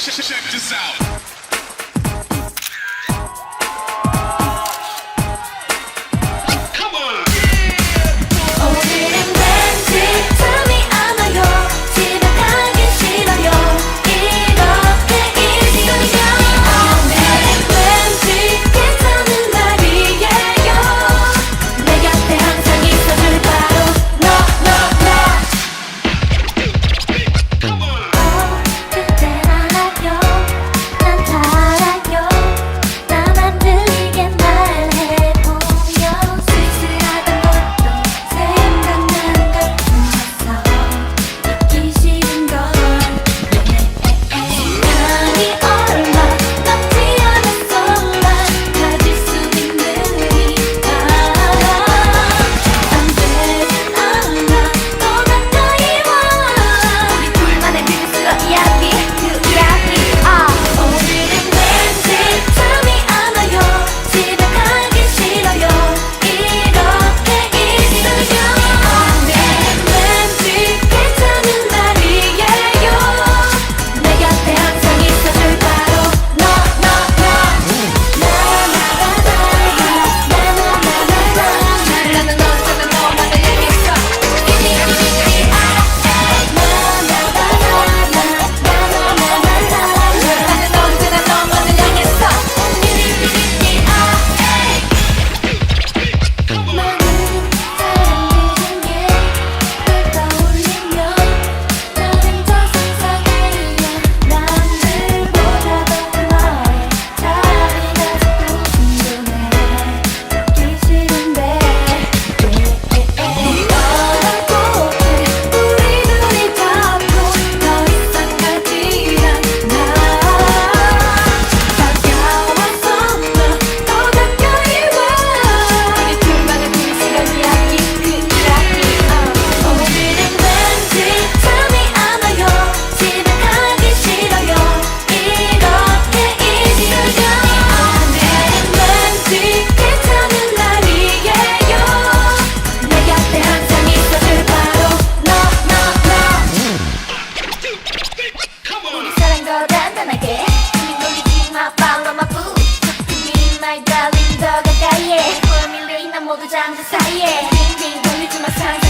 Check, this out. 모두 잠든 사이에 빙빙 돌리지만 상상